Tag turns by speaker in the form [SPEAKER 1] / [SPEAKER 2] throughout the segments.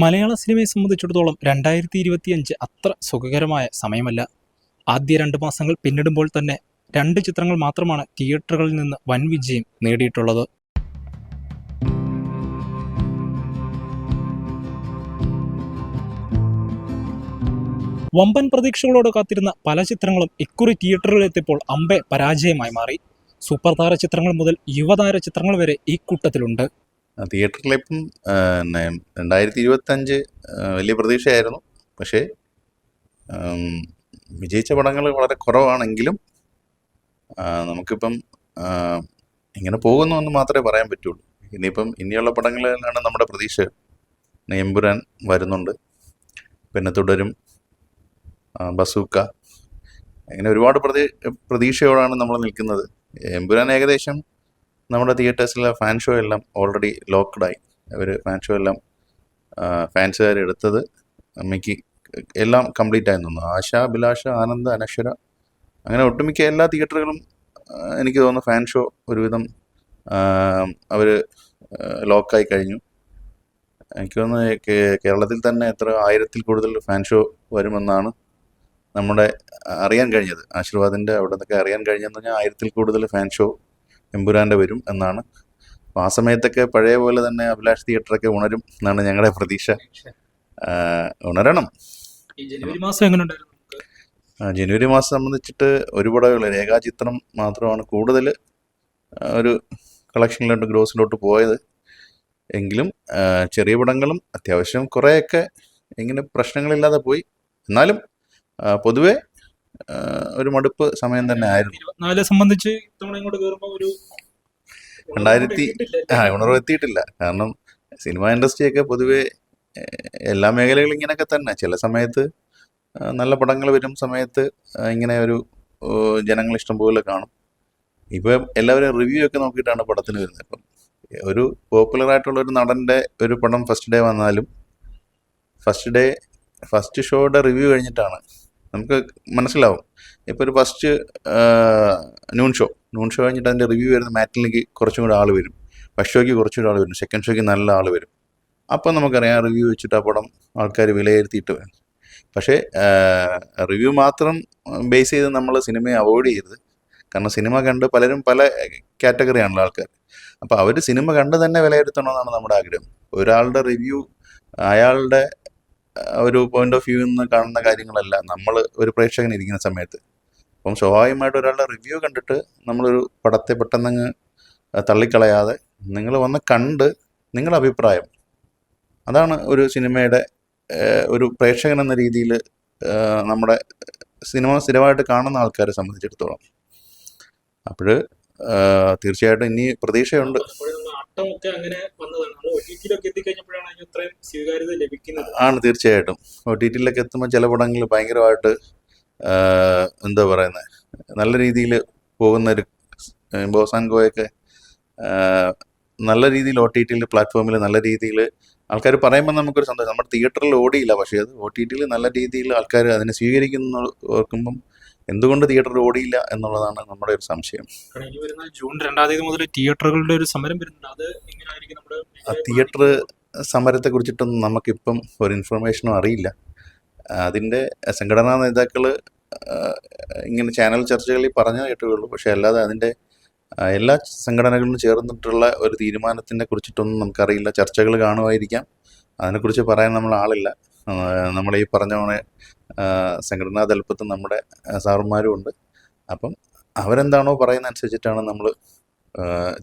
[SPEAKER 1] മലയാള സിനിമയെ സംബന്ധിച്ചിടത്തോളം രണ്ടായിരത്തി ഇരുപത്തിയഞ്ച് അത്ര സുഖകരമായ സമയമല്ല. ആദ്യ രണ്ട് മാസങ്ങൾ പിന്നിടുമ്പോൾ തന്നെ രണ്ട് ചിത്രങ്ങൾ മാത്രമാണ് തിയേറ്ററുകളിൽ നിന്ന് വൻ വിജയം നേടിയിട്ടുള്ളത്. വമ്പൻ പ്രതീക്ഷകളോട് കാത്തിരുന്ന പല ചിത്രങ്ങളും ഇക്കുറി തിയേറ്ററുകളിൽ എത്തിയപ്പോൾ അമ്പെ പരാജയമായി മാറി. സൂപ്പർ താര ചിത്രങ്ങൾ മുതൽ യുവതാര ചിത്രങ്ങൾ വരെ ഈ കൂട്ടത്തിലുണ്ട്.
[SPEAKER 2] തിയേറ്ററിലിപ്പം പിന്നെ രണ്ടായിരത്തി ഇരുപത്തഞ്ച് വലിയ പ്രതീക്ഷയായിരുന്നു. പക്ഷേ വിജയിച്ച പടങ്ങൾ വളരെ കുറവാണെങ്കിലും നമുക്കിപ്പം ഇങ്ങനെ പോകുന്നു എന്ന് മാത്രമേ പറയാൻ പറ്റുള്ളൂ. ഇനിയിപ്പം ഇനിയുള്ള പടങ്ങളിലാണ് നമ്മുടെ പ്രതീക്ഷ. നെയമ്പുരാൻ വരുന്നുണ്ട്. പിന്നെ തുടരും ബസൂക്ക. അങ്ങനെ ഒരുപാട് പ്രതീ പ്രതീക്ഷയോടാണ് നമ്മൾ നിൽക്കുന്നത്. എമ്പുരാൻ ഏകദേശം നമ്മുടെ തിയേറ്റേഴ്സിലെ ഫാൻ ഷോ എല്ലാം ഓൾറെഡി ലോക്ക്ഡായി അവർ ഫാൻ ഷോ എല്ലാം ഫാൻസുകാർ എടുത്തത് അമ്മയ്ക്ക് എല്ലാം കംപ്ലീറ്റ് ആയി തോന്നുന്നു ആശ അഭിലാഷ ആനന്ദ് അനശ്വര അങ്ങനെ ഒട്ടുമിക്ക എല്ലാ തിയേറ്ററുകളും എനിക്ക് തോന്നുന്നു ഫാൻ ഷോ ഒരുവിധം അവർ ലോക്കായി കഴിഞ്ഞു. എനിക്ക് തോന്നുന്നു കേരളത്തിൽ തന്നെ എത്ര ആയിരത്തിൽ കൂടുതൽ ഫാൻ ഷോ വരുമെന്നാണ് നമ്മുടെ അറിയാൻ കഴിഞ്ഞത്. ആശീർവാദിന്റെ അവിടെ നിന്നൊക്കെ അറിയാൻ കഴിഞ്ഞതെന്ന് പറഞ്ഞാൽ ആയിരത്തിൽ കൂടുതൽ ഫാൻ ഷോ എമ്പുരാന്റെ വരും എന്നാണ്. ആ സമയത്തൊക്കെ പഴയ പോലെ തന്നെ അഭിലാഷ് തിയേറ്ററൊക്കെ ഉണരും എന്നാണ് ഞങ്ങളുടെ പ്രതീക്ഷ. ഉണരണം.
[SPEAKER 1] ജനുവരി മാസം എങ്ങനെ
[SPEAKER 2] ജനുവരി മാസം സംബന്ധിച്ചിട്ട് ഒരു പടകൾ രേഖാചിത്രം മാത്രമാണ് കൂടുതൽ ഒരു കളക്ഷനിലോട്ട് ഗ്രോസിലോട്ട് പോയത്. എങ്കിലും ചെറിയ പടങ്ങളും അത്യാവശ്യം കുറേയൊക്കെ ഇങ്ങനെ പ്രശ്നങ്ങളില്ലാതെ പോയി. എന്നാലും പൊതുവെ ഒരു മടുപ്പ് സമയം തന്നെ ആയിരുന്നു.
[SPEAKER 1] ഇരുപത്തിനാല് സംബന്ധിച്ച് ഇത്തവണ ഇങ്ങോട്ട് കയറുമ്പോൾ ഒരു
[SPEAKER 2] രണ്ടായിരത്തി ആ ഉണർവ് എത്തിയിട്ടില്ല കാരണം സിനിമ ഇൻഡസ്ട്രിയൊക്കെ പൊതുവെ എല്ലാ മേഖലകളും ഇങ്ങനെയൊക്കെ തന്നെ. ചില സമയത്ത് നല്ല പടങ്ങൾ വരും സമയത്ത് ഇങ്ങനെ ഒരു ജനങ്ങൾ ഇഷ്ടം പോലെ കാണും. ഇപ്പം എല്ലാവരും റിവ്യൂ ഒക്കെ നോക്കിയിട്ടാണ് പടത്തിന് വരുന്നത്. ഇപ്പം ഒരു പോപ്പുലർ ആയിട്ടുള്ള ഒരു നടന്റെ ഒരു പടം ഫസ്റ്റ് ഡേ വന്നാലും ഫസ്റ്റ് ഡേ ഫസ്റ്റ് ഷോയുടെ റിവ്യൂ കഴിഞ്ഞിട്ടാണ് നമുക്ക് മനസ്സിലാവും. ഇപ്പോൾ ഒരു first noon show noon show കഴിഞ്ഞിട്ട് അതിന്റെ റിവ്യൂ വരുന്ന മാറ്റിലേക്ക് കുറച്ചും കൂടി ആൾ വരും. ഫസ്റ്റ് ഷോയ്ക്ക് കുറച്ചും കൂടി ആൾ വരും. സെക്കൻഡ് ഷോയ്ക്ക് നല്ല ആൾ വരും. അപ്പം നമുക്കറിയാം റിവ്യൂ വെച്ചിട്ട് ആ പടം ആൾക്കാർ വിലയിരുത്തിയിട്ട് വരും പക്ഷേ റിവ്യൂ മാത്രം ബേസ് ചെയ്ത് നമ്മൾ സിനിമയെ അവോയ്ഡ് ചെയ്യരുത്. കാരണം സിനിമ കണ്ട് പലരും പല കാറ്റഗറിയാണല്ലോ ആൾക്കാർ. അപ്പോൾ അവർ സിനിമ കണ്ട് തന്നെ വിലയിരുത്തണമെന്നാണ് നമ്മുടെ ആഗ്രഹം. ഒരാളുടെ റിവ്യൂ അയാളുടെ ഒരു പോയിന്റ് ഓഫ് വ്യൂ നിന്ന് കാണുന്ന കാര്യങ്ങളല്ല. നമ്മൾ ഒരു പ്രേക്ഷകൻ ഇരിക്കുന്ന സമയത്ത്. അപ്പം സ്വാഭാവികമായിട്ട് ഒരാളുടെ റിവ്യൂ കണ്ടിട്ട് നമ്മളൊരു പടത്തെ പെട്ടെന്നങ്ങ് തള്ളിക്കളയാതെ നിങ്ങൾ വന്ന് കണ്ട് നിങ്ങളുടെ അഭിപ്രായം. അതാണ് ഒരു സിനിമയുടെ ഒരു പ്രേക്ഷകൻ എന്ന രീതിയിൽ നമ്മുടെ സിനിമ സ്ഥിരമായിട്ട് കാണുന്ന ആൾക്കാരെ സംബന്ധിച്ചിടത്തോളം. അപ്പോൾ തീർച്ചയായിട്ടും ഇനി പ്രതീക്ഷയുണ്ട്.
[SPEAKER 1] അട്ടമൊക്കെ അങ്ങനെ വന്നതാണ്. സ്വീകാര്യത ലഭിക്കുന്നത്.
[SPEAKER 2] ആണ് തീർച്ചയായിട്ടും. ഒ ടി ടിയിലൊക്കെ എത്തുമ്പോൾ ചില പടങ്ങൾ ഭയങ്കരമായിട്ട് എന്താ പറയുന്നത് നല്ല രീതിയിൽ പോകുന്ന ഒരു ബോസാൻ ഗോയൊക്കെ നല്ല രീതിയിൽ ഒ ടി ടിയിൽ പ്ലാറ്റ്ഫോമിൽ നല്ല രീതിയിൽ ആൾക്കാർ പറയുമ്പോൾ നമുക്കൊരു സന്തോഷം. നമ്മുടെ തിയേറ്ററിൽ ഓടിയില്ല പക്ഷേ അത് ഒ ടി ടിയിൽ നല്ല രീതിയിൽ ആൾക്കാർ അതിനെ സ്വീകരിക്കുന്ന ഓർക്കുമ്പം എന്തുകൊണ്ട് തിയേറ്ററിൽ ഓടിയില്ല എന്നുള്ളതാണ് നമ്മുടെ ഒരു സംശയം.
[SPEAKER 1] ജൂൺ രണ്ടാം തീയതി മുതൽ തിയേറ്ററുകളുടെ ഒരു സമരം വരുന്നുണ്ട്. അത്
[SPEAKER 2] തിയേറ്റർ സമരത്തെ കുറിച്ചിട്ടൊന്നും നമുക്കിപ്പം ഒരു ഇൻഫർമേഷനും അറിയില്ല. അതിന്റെ സംഘടനാ നേതാക്കൾ ഇങ്ങനെ ചാനൽ ചർച്ചകളിൽ പറഞ്ഞു കേട്ടുകയുള്ളൂ പക്ഷേ അല്ലാതെ അതിന്റെ എല്ലാ സംഘടനകളിലും ചേർന്നിട്ടുള്ള ഒരു തീരുമാനത്തിനെ കുറിച്ചിട്ടൊന്നും നമുക്കറിയില്ല. ചർച്ചകൾ കാണുമായിരിക്കാം. അതിനെക്കുറിച്ച് പറയാൻ നമ്മൾ ആളില്ല. നമ്മളീ പറഞ്ഞ പോലെ സംഘടനാ തലപ്പത്ത് നമ്മുടെ സാറുമാരും ഉണ്ട്. അപ്പം അവരെന്താണോ പറയുന്ന അനുസരിച്ചിട്ടാണ് നമ്മൾ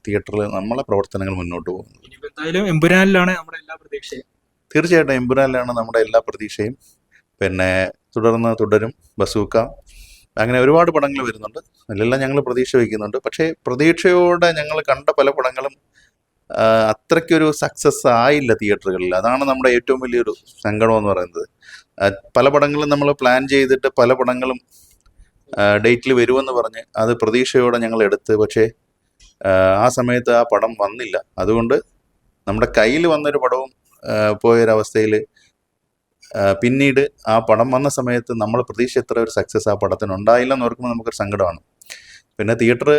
[SPEAKER 2] തിയേറ്ററിൽ നമ്മളെ പ്രവർത്തനങ്ങൾ മുന്നോട്ട് പോകുന്നത്.
[SPEAKER 1] ഇനിയിപ്പോ എന്തായാലും എമ്പുരാനിലാണ് നമ്മുടെ എല്ലാ പ്രതീക്ഷയും.
[SPEAKER 2] തീർച്ചയായിട്ടും എമ്പുരാനിലാണ് നമ്മുടെ എല്ലാ പ്രതീക്ഷയും. പിന്നെ തുടർന്ന് തുടരും ബസൂക്ക. അങ്ങനെ ഒരുപാട് പടങ്ങൾ വരുന്നുണ്ട്. അതിലെല്ലാം ഞങ്ങൾ പ്രതീക്ഷ വയ്ക്കുന്നുണ്ട് പക്ഷേ പ്രതീക്ഷയോടെ ഞങ്ങൾ കണ്ട പല പടങ്ങളും അത്രയ്ക്കൊരു സക്സസ് ആയില്ല തിയേറ്ററുകളിൽ അതാണ് നമ്മുടെ ഏറ്റവും വലിയൊരു സങ്കടം എന്ന് പറയുന്നത്. പല പടങ്ങളും നമ്മൾ പ്ലാൻ ചെയ്തിട്ട് പല പടങ്ങളും ഡേറ്റിൽ വരുമെന്ന് പറഞ്ഞ് അത് പ്രതീക്ഷയോടെ ഞങ്ങൾ എടുത്ത്. പക്ഷേ ആ, സമയത്ത് ആ പടം വന്നില്ല. അതുകൊണ്ട് നമ്മുടെ കയ്യിൽ വന്നൊരു പടവും പോയൊരവസ്ഥയിൽ പിന്നീട് ആ പടം വന്ന സമയത്ത് നമ്മൾ പ്രതീക്ഷ എത്ര ഒരു സക്സസ് ആ പടത്തിന് ഉണ്ടായില്ല എന്ന് ഓർക്കുമ്പോൾ നമുക്കൊരു സങ്കടമാണ്. പിന്നെ തിയേറ്റർ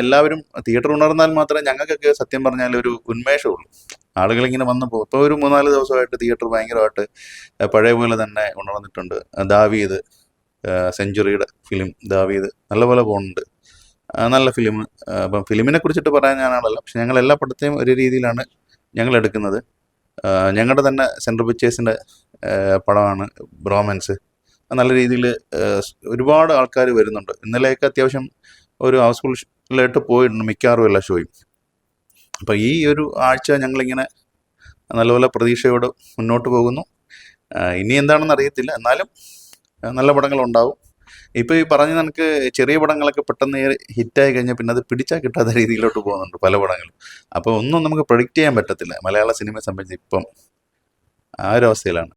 [SPEAKER 2] എല്ലാവരും തിയേറ്റർ ഉണർന്നാൽ മാത്രമേ ഞങ്ങൾക്കൊക്കെ സത്യം പറഞ്ഞാൽ ഒരു ഉന്മേഷമുള്ളൂ. ആളുകളിങ്ങനെ വന്നു പോകും. ഇപ്പോൾ ഒരു മൂന്നാൽ ദിവസമായിട്ട് തിയേറ്റർ ഭയങ്കരമായിട്ട് പഴയ പോലെ തന്നെ ഉണർന്നിട്ടുണ്ട്. ദാവീദ് സെഞ്ചുറിയുടെ ഫിലിം ദാവീദ് നല്ലപോലെ പോകുന്നുണ്ട്. നല്ല ഫിലിം. അപ്പം ഫിലിമിനെ കുറിച്ചിട്ട് പറയാൻ ഞാനാണല്ലോ. പക്ഷെ ഞങ്ങൾ എല്ലാ പടത്തെയും ഒരു രീതിയിലാണ് ഞങ്ങൾ എടുക്കുന്നത്. ഞങ്ങളുടെ തന്നെ സെൻട്രൽ പിക്ചേഴ്സിന്റെ പടമാണ് ബ്രോമൻസ്. നല്ല രീതിയിൽ ഒരുപാട് ആൾക്കാർ വരുന്നുണ്ട്. ഇന്നലെയൊക്കെ അത്യാവശ്യം ഒരു ഹൗസ്ഫുള്ളിലായിട്ട് പോയിട്ടുണ്ട് മിക്കവാറും എല്ലാ ഷോയും. അപ്പോൾ ഈ ഒരു ആഴ്ച ഞങ്ങളിങ്ങനെ നല്ലപോലെ പ്രതീക്ഷയോട് മുന്നോട്ട് പോകുന്നു. ഇനി എന്താണെന്ന് അറിയത്തില്ല. എന്നാലും നല്ല പടങ്ങളുണ്ടാവും. ഇപ്പോൾ ഈ പറഞ്ഞ നമുക്ക് ചെറിയ പടങ്ങളൊക്കെ പെട്ടെന്ന് ഹിറ്റായി കഴിഞ്ഞാൽ പിന്നെ അത് പിടിച്ചാൽ കിട്ടാത്ത രീതിയിലോട്ട് പോകുന്നുണ്ട് പല പടങ്ങളും. അപ്പോൾ ഒന്നും നമുക്ക് പ്രൊഡിക്റ്റ് ചെയ്യാൻ പറ്റത്തില്ല. മലയാള സിനിമയെ സംബന്ധിച്ച് ഇപ്പം ആ ഒരു അവസ്ഥയിലാണ്.